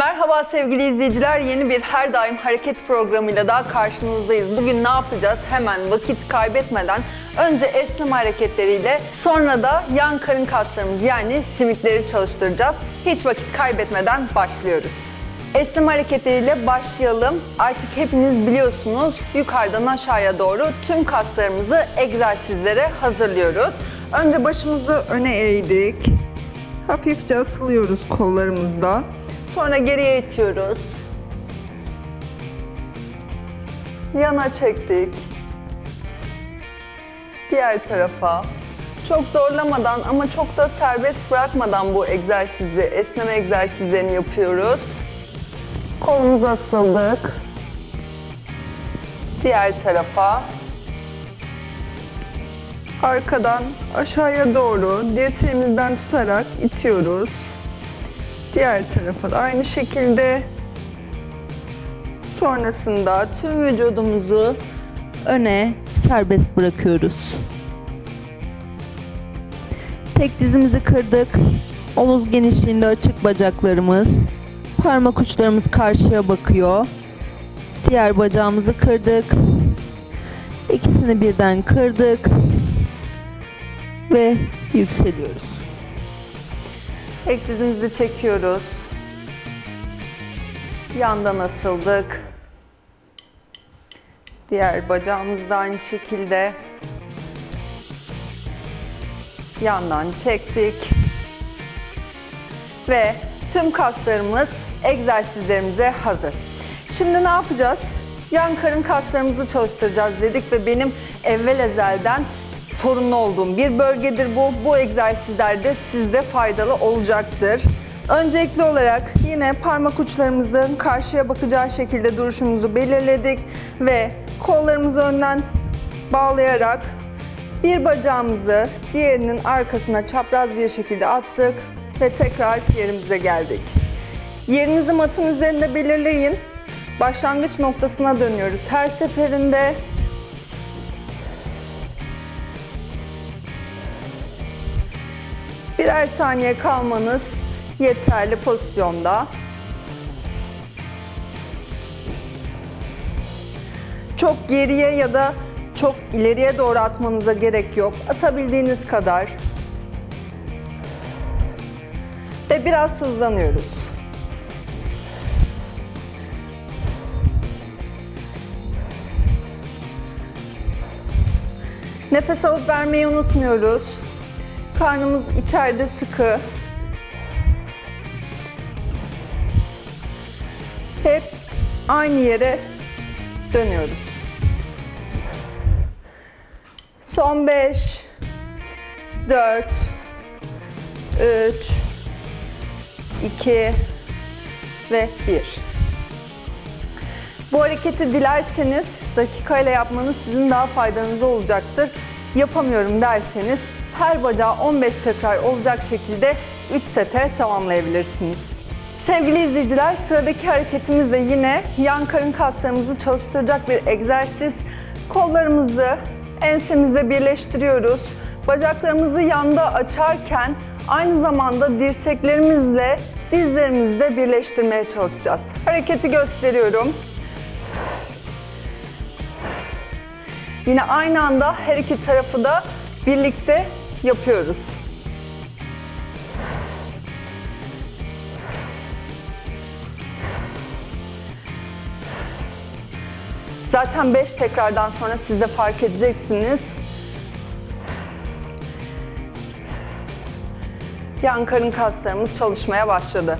Merhaba sevgili izleyiciler. Yeni bir Her Daim Hareket programıyla daha karşınızdayız. Bugün ne yapacağız? Hemen vakit kaybetmeden önce esneme hareketleriyle sonra da yan karın kaslarımız yani simitleri çalıştıracağız. Hiç vakit kaybetmeden başlıyoruz. Esneme hareketleriyle başlayalım. Artık hepiniz biliyorsunuz yukarıdan aşağıya doğru tüm kaslarımızı egzersizlere hazırlıyoruz. Önce başımızı öne eğdik. Hafifçe asılıyoruz kollarımızda. Sonra geriye itiyoruz. Yana çektik. Diğer tarafa. Çok zorlamadan ama çok da serbest bırakmadan bu egzersizi, esneme egzersizlerini yapıyoruz. Kolumuzu asıldık. Diğer tarafa. Arkadan aşağıya doğru dirseğimizden tutarak itiyoruz. Diğer tarafa da aynı şekilde. Sonrasında tüm vücudumuzu öne serbest bırakıyoruz. Tek dizimizi kırdık. Omuz genişliğinde açık bacaklarımız. Parmak uçlarımız karşıya bakıyor. Diğer bacağımızı kırdık. İkisini birden kırdık. Ve yükseliyoruz. Tek dizimizi çekiyoruz. Yandan asıldık. Diğer bacağımız da aynı şekilde. Yandan çektik. Ve tüm kaslarımız egzersizlerimize hazır. Şimdi ne yapacağız? Yan karın kaslarımızı çalıştıracağız dedik ve benim evvel ezelden sorunlu olduğum bir bölgedir bu. Bu egzersizler de sizde faydalı olacaktır. Öncelikli olarak yine parmak uçlarımızın karşıya bakacağı şekilde duruşumuzu belirledik ve kollarımızı önden bağlayarak bir bacağımızı diğerinin arkasına çapraz bir şekilde attık ve tekrar yerimize geldik. Yerinizi matın üzerinde belirleyin. Başlangıç noktasına dönüyoruz. Her seferinde birer saniye kalmanız yeterli pozisyonda. Çok geriye ya da çok ileriye doğru atmanıza gerek yok. Atabildiğiniz kadar. Ve biraz hızlanıyoruz. Nefes alıp vermeyi unutmuyoruz. Karnımız içeride sıkı. Hep aynı yere dönüyoruz. Son 5 4 3 2 ve 1. Bu hareketi dilerseniz dakikayla yapmanız sizin daha faydanıza olacaktır. Yapamıyorum derseniz her bacağı 15 tekrar olacak şekilde 3 sete tamamlayabilirsiniz. Sevgili izleyiciler sıradaki hareketimiz de yine yan karın kaslarımızı çalıştıracak bir egzersiz. Kollarımızı ensemizde birleştiriyoruz. Bacaklarımızı yanda açarken aynı zamanda dirseklerimizle dizlerimizi de birleştirmeye çalışacağız. Hareketi gösteriyorum. Yine aynı anda her iki tarafı da birlikte yapıyoruz. Zaten 5 tekrardan sonra siz de fark edeceksiniz. Yan karın kaslarımız çalışmaya başladı.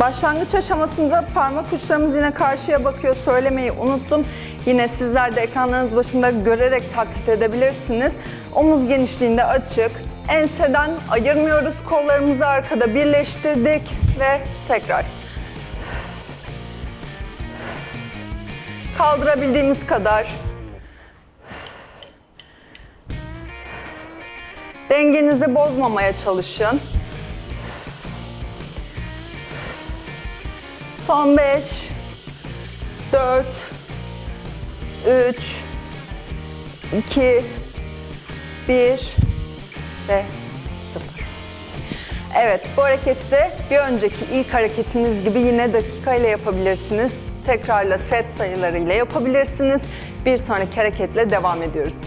Başlangıç aşamasında parmak uçlarımız yine karşıya bakıyor. Söylemeyi unuttum. Yine sizler de ekranlarınız başında görerek taklit edebilirsiniz. Omuz genişliğinde açık. Enseden ayırmıyoruz. Kollarımızı arkada birleştirdik ve tekrar. Kaldırabildiğimiz kadar. Dengenizi bozmamaya çalışın. Son 5 4 3 2 1 ve 0. Evet, bu harekette bir önceki ilk hareketimiz gibi yine dakika ile yapabilirsiniz. Tekrarla set sayılarıyla yapabilirsiniz. Bir sonraki hareketle devam ediyoruz.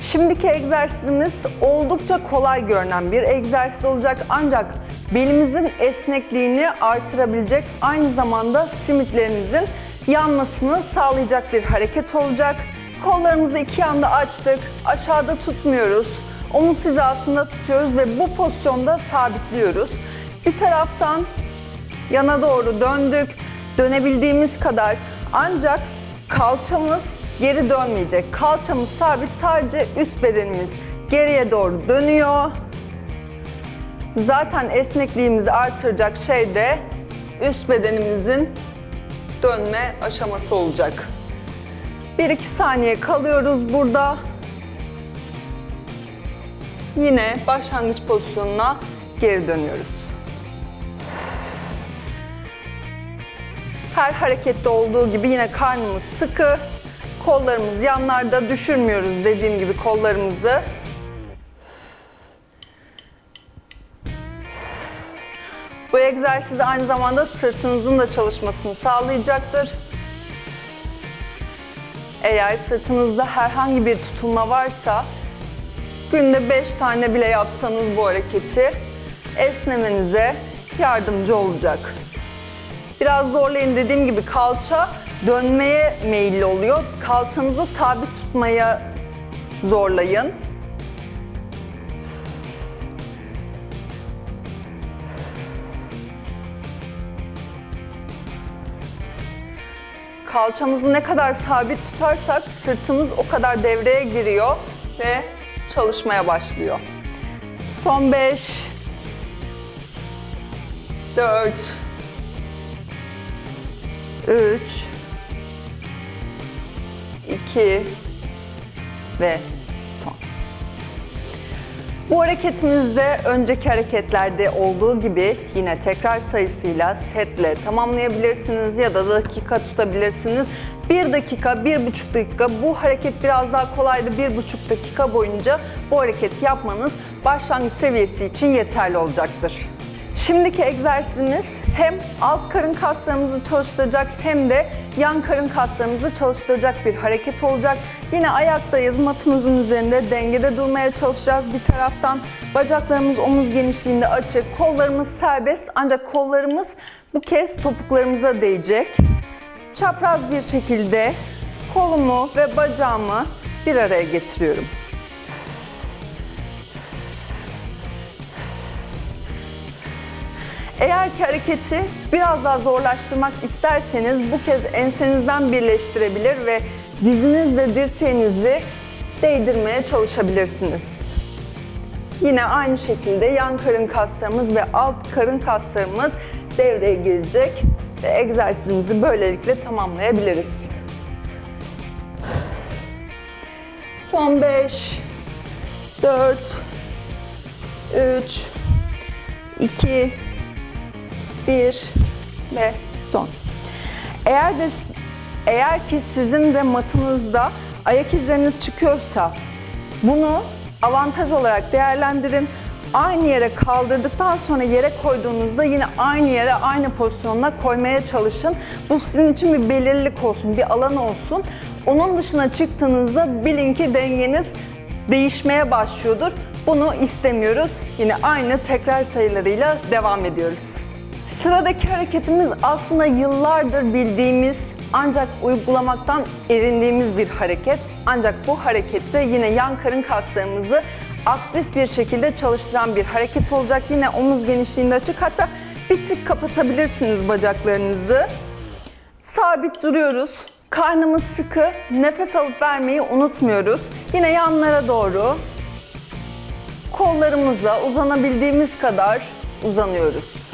Şimdiki egzersizimiz oldukça kolay görünen bir egzersiz olacak ancak belimizin esnekliğini artırabilecek aynı zamanda simitlerinizin yanmasını sağlayacak bir hareket olacak. Kollarımızı iki yanda açtık, aşağıda tutmuyoruz. Omuz hizasında tutuyoruz ve bu pozisyonda sabitliyoruz. Bir taraftan yana doğru döndük. Dönebildiğimiz kadar ancak kalçamız geri dönmeyecek. Kalçamız sabit sadece üst bedenimiz geriye doğru dönüyor. Zaten esnekliğimizi artıracak şey de üst bedenimizin dönme aşaması olacak. 1-2 saniye kalıyoruz burada. Yine başlangıç pozisyonuna geri dönüyoruz. Her harekette olduğu gibi yine karnımız sıkı, kollarımız yanlarda düşürmüyoruz dediğim gibi kollarımızı. Bu egzersiz aynı zamanda sırtınızın da çalışmasını sağlayacaktır. Eğer sırtınızda herhangi bir tutulma varsa günde 5 tane bile yapsanız bu hareketi esnemenize yardımcı olacak. Biraz zorlayın dediğim gibi kalça dönmeye meyilli oluyor. Kalçanızı sabit tutmaya zorlayın. Kalçamızı ne kadar sabit tutarsak sırtımız o kadar devreye giriyor ve çalışmaya başlıyor. Son 5 4 3 2 ve son. Bu hareketimizde önceki hareketlerde olduğu gibi yine tekrar sayısıyla setle tamamlayabilirsiniz ya da dakika tutabilirsiniz. 1 dakika, 1,5 dakika bu hareket biraz daha kolaydı. 1,5 dakika boyunca bu hareketi yapmanız başlangıç seviyesi için yeterli olacaktır. Şimdiki egzersizimiz hem alt karın kaslarımızı çalıştıracak hem de yan karın kaslarımızı çalıştıracak bir hareket olacak. Yine ayaktayız, matımızın üzerinde dengede durmaya çalışacağız. Bir taraftan bacaklarımız omuz genişliğinde açık, kollarımız serbest ancak kollarımız bu kez topuklarımıza değecek. Çapraz bir şekilde kolumu ve bacağımı bir araya getiriyorum. Eğer ki hareketi biraz daha zorlaştırmak isterseniz bu kez ensenizden birleştirebilir ve dizinizle dirseğinizi değdirmeye çalışabilirsiniz. Yine aynı şekilde yan karın kaslarımız ve alt karın kaslarımız devreye girecek ve egzersizimizi böylelikle tamamlayabiliriz. Son 5 4 3 2 bir ve son. Eğer de eğer ki sizin de matınızda ayak izleriniz çıkıyorsa bunu avantaj olarak değerlendirin. Aynı yere kaldırdıktan sonra yere koyduğunuzda yine aynı yere aynı pozisyonla koymaya çalışın. Bu sizin için bir belirlilik olsun, bir alan olsun. Onun dışına çıktığınızda bilin ki dengeniz değişmeye başlıyordur. Bunu istemiyoruz. Yine aynı tekrar sayılarıyla devam ediyoruz. Sıradaki hareketimiz aslında yıllardır bildiğimiz ancak uygulamaktan erindiğimiz bir hareket. Ancak bu harekette yine yan karın kaslarımızı aktif bir şekilde çalıştıran bir hareket olacak. Yine omuz genişliğinde açık hatta bir tık kapatabilirsiniz bacaklarınızı. Sabit duruyoruz. Karnımız sıkı. Nefes alıp vermeyi unutmuyoruz. Yine yanlara doğru kollarımızla uzanabildiğimiz kadar uzanıyoruz.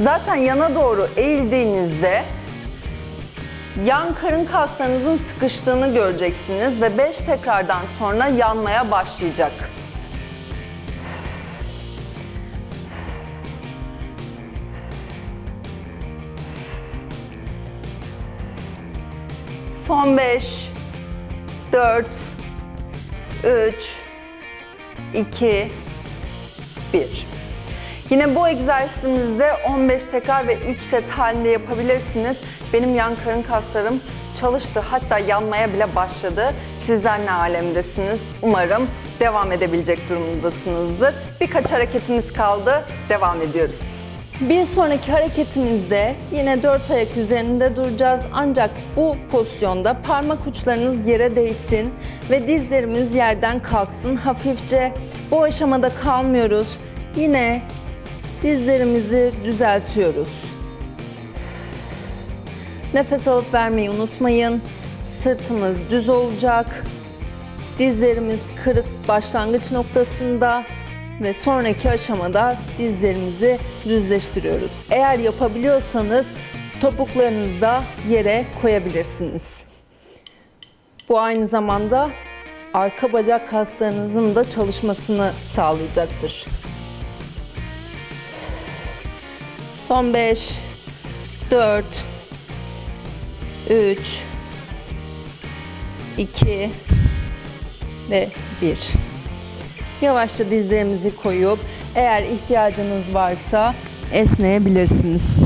Zaten yana doğru eğildiğinizde yan karın kaslarınızın sıkıştığını göreceksiniz ve 5 tekrardan sonra yanmaya başlayacak. Son 5 4 3 2 1. Yine bu egzersizimizde 15 tekrar ve 3 set halinde yapabilirsiniz. Benim yan karın kaslarım çalıştı. Hatta yanmaya bile başladı. Sizler ne alemdesiniz? Umarım devam edebilecek durumdasınızdır. Birkaç hareketimiz kaldı. Devam ediyoruz. Bir sonraki hareketimizde yine dört ayak üzerinde duracağız. Ancak bu pozisyonda parmak uçlarınız yere değsin ve dizlerimiz yerden kalksın hafifçe. Bu aşamada kalmıyoruz. Yine dizlerimizi düzeltiyoruz. Nefes alıp vermeyi unutmayın. Sırtımız düz olacak. Dizlerimiz kırık başlangıç noktasında ve sonraki aşamada dizlerimizi düzleştiriyoruz. Eğer yapabiliyorsanız topuklarınızı da yere koyabilirsiniz. Bu aynı zamanda arka bacak kaslarınızın da çalışmasını sağlayacaktır. Son 5 4 3 2 ve 1. Yavaşça dizlerimizi koyup eğer ihtiyacınız varsa esneyebilirsiniz.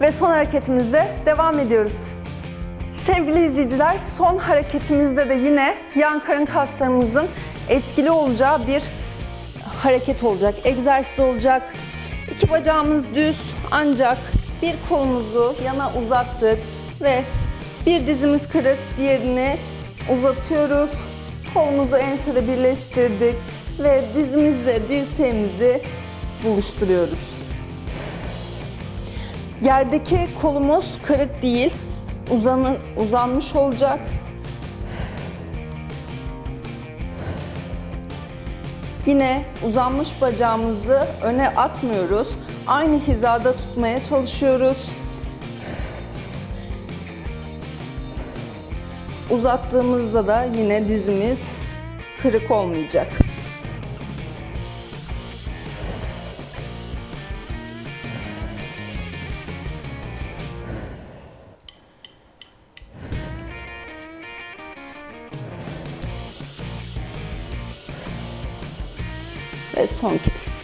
Ve son hareketimizde devam ediyoruz. Sevgili izleyiciler, son hareketimizde de yine yan karın kaslarımızın etkili olacağı bir hareket olacak, egzersiz olacak. İki bacağımız düz ancak bir kolumuzu yana uzattık ve bir dizimiz kırık, diğerini uzatıyoruz. Kolumuzu ensede birleştirdik ve dizimizle dirseğimizi buluşturuyoruz. Yerdeki kolumuz kırık değil, uzanı, uzanmış olacak. Yine uzanmış bacağımızı öne atmıyoruz. Aynı hizada tutmaya çalışıyoruz. Uzattığımızda da yine dizimiz kırık olmayacak. Ve son kez.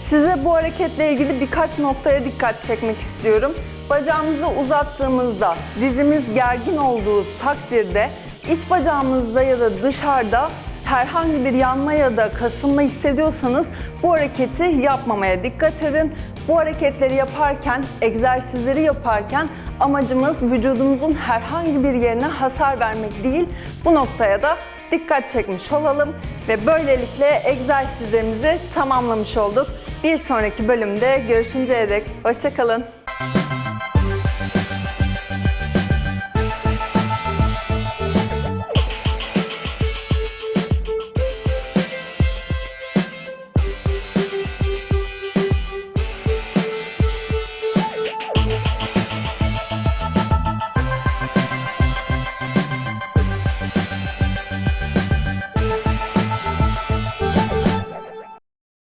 Size bu hareketle ilgili birkaç noktaya dikkat çekmek istiyorum. Bacağımızı uzattığımızda dizimiz gergin olduğu takdirde iç bacağımızda ya da dışarıda herhangi bir yanma ya da kasılma hissediyorsanız bu hareketi yapmamaya dikkat edin. Bu hareketleri yaparken, egzersizleri yaparken amacımız vücudumuzun herhangi bir yerine hasar vermek değil. Bu noktaya da dikkat çekmiş olalım ve böylelikle egzersizlerimizi tamamlamış olduk. Bir sonraki bölümde görüşünceye dek hoşçakalın.